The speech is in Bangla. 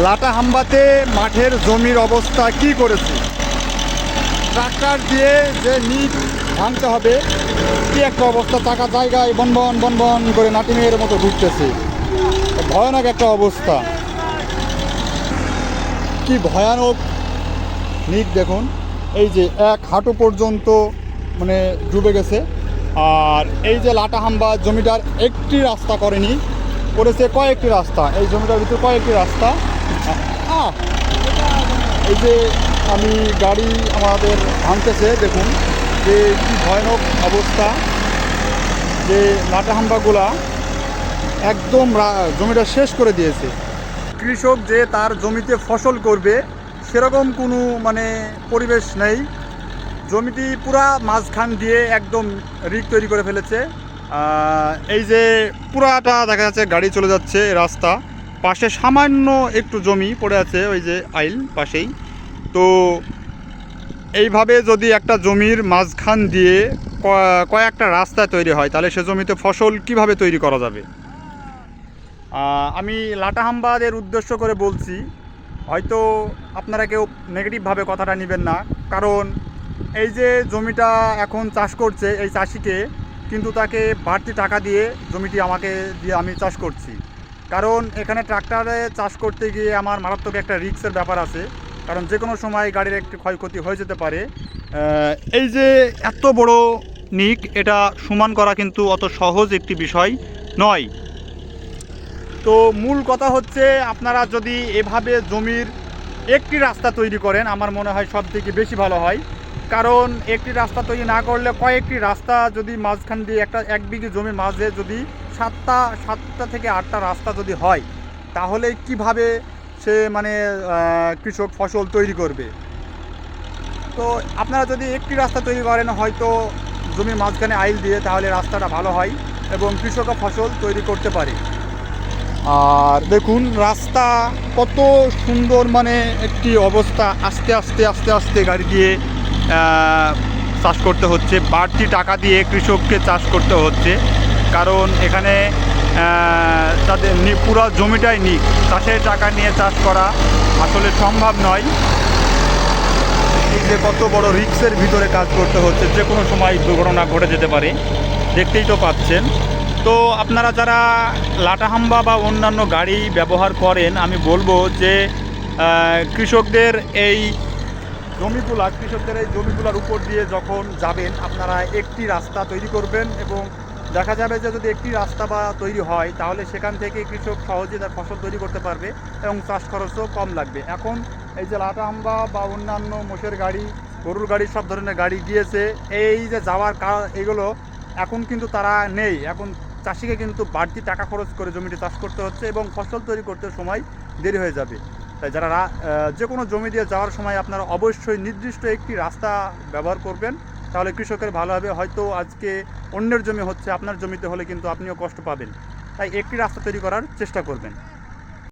লাটা হাম্বাতে মাঠের জমির অবস্থা কি করেছে? ট্রাক্টর দিয়ে যে নিট ভাঙতে হবে, কি একটা অবস্থা? টাকা জায়গায় বনবন বনবন করে নাটিমের মতো ঘুরতেছে। ভয়ানক একটা অবস্থা। কি ভয়ানক নিট দেখুন। এই যে এক হাঁটু পর্যন্ত মানে ডুবে গেছে। আর এই যে লাটাহাম্বা জমিটার একটি রাস্তা করেনি, করেছে কয়েকটি রাস্তা। এই জমিটার ভিতরে কয়েকটি রাস্তা! এই যে আমি গাড়ি আমাদের ভাঙতেছে, দেখুন, যে কি ভয়ানক অবস্থা, যে লাটাহাম্বাগুলা একদম জমিটা শেষ করে দিয়েছে। কৃষক যে তার জমিতে ফসল করবে, সেরকম কোনো মানে পরিবেশ নেই। জমিটি পুরা মাঝখান দিয়ে একদম রিক তৈরি করে ফেলেছে। এই যে পুরাটা দেখা যাচ্ছে গাড়ি চলে যাচ্ছে রাস্তা। পাশে সামান্য একটু জমি পড়ে আছে, ওই যে আইল পাশেই। তো এইভাবে যদি একটা জমির মাঝখান দিয়ে কয়েকটা রাস্তা তৈরি হয়, তাহলে সে জমিতে ফসল কীভাবে তৈরি করা যাবে? আমি লাটাহাম্বাদের উদ্দেশ্য করে বলছি, হয়তো আপনারা কেউ নেগেটিভভাবে কথাটা নেবেন না, কারণ এই যে জমিটা এখন চাষ করছে, এই চাষিকে কিন্তু তাকে বাড়তি টাকা দিয়ে জমিটি আমাকে দিয়ে আমি চাষ করছি। কারণ এখানে ট্রাক্টরে চাষ করতে গিয়ে আমার মারাত্মক একটা রিক্সের ব্যাপার আছে। কারণ যে কোনো সময় গাড়ির একটি ক্ষয়ক্ষতি হয়ে যেতে পারে। এই যে এত বড় নিক এটা সমান করা কিন্তু অত সহজ একটি বিষয় নয়। তো মূল কথা হচ্ছে, আপনারা যদি এভাবে জমির একটি রাস্তা তৈরি করেন, আমার মনে হয় সব থেকে বেশি ভালো হয়। কারণ একটি রাস্তা তৈরি না করলে কয়েকটি রাস্তা যদি মাঝখান দিয়ে একটা, এক বিঘে জমির মাঝে যদি সাতটা সাতটা থেকে আটটা রাস্তা যদি হয়, তাহলে কীভাবে সে মানে কৃষক ফসল তৈরি করবে? তো আপনারা যদি একটি রাস্তা তৈরি করেন, হয়তো জমির মাঝখানে আইল দিয়ে তাহলে রাস্তাটা ভালো হয় এবং কৃষকও ফসল তৈরি করতে পারে। আর দেখুন, রাস্তা কত সুন্দর মানে একটি অবস্থা। আস্তে আস্তে আস্তে আস্তে গাড়ি দিয়ে চাষ করতে হচ্ছে। বাড়তি টাকা দিয়ে কৃষককে চাষ করতে হচ্ছে। কারণ এখানে তাদের পুরো জমিটাই নিক। চাষের টাকা নিয়ে চাষ করা আসলে সম্ভব নয়। এই যে কত বড় রিক্সের ভিতরে কাজ করতে হচ্ছে, যে কোনো সময় দুর্ঘটনা ঘটে যেতে পারে। দেখতেই তো পাচ্ছেন। তো আপনারা যারা লাটাহাম্বা বা অন্যান্য গাড়ি ব্যবহার করেন, আমি বলব যে কৃষকদের এই জমিগুলা, কৃষকদের এই জমিগুলোর উপর দিয়ে যখন যাবেন, আপনারা একটি রাস্তা তৈরি করবেন এবং দেখা যাবে যে যদি একটি রাস্তা বা তৈরি হয়, তাহলে সেখান থেকে কৃষক সহজে তার ফসল তৈরি করতে পারবে এবং চাষ খরচও কম লাগবে। এখন এই যে লাটাহাম্বা বা অন্যান্য মোষের গাড়ি, গরুর গাড়ি, সব ধরনের গাড়ি গিয়েছে, এই যে যাওয়ার কারণ এগুলো এখন কিন্তু তারা নেই। এখন চাষিকে কিন্তু বাড়তি টাকা খরচ করে জমিতে চাষ করতে হচ্ছে এবং ফসল তৈরি করতে সময় দেরি হয়ে যাবে। তাই যারা যে কোনো জমি দিয়ে যাওয়ার সময় আপনারা অবশ্যই নির্দিষ্ট একটি রাস্তা ব্যবহার করবেন। তাহলে কৃষকের ভালো হবে, হয়তো আজকে অন্যের জমি হচ্ছে, আপনার জমিতে হলে কিন্তু আপনিও কষ্ট পাবেন। তাই একটি রাস্তা তৈরি করার চেষ্টা করবেন।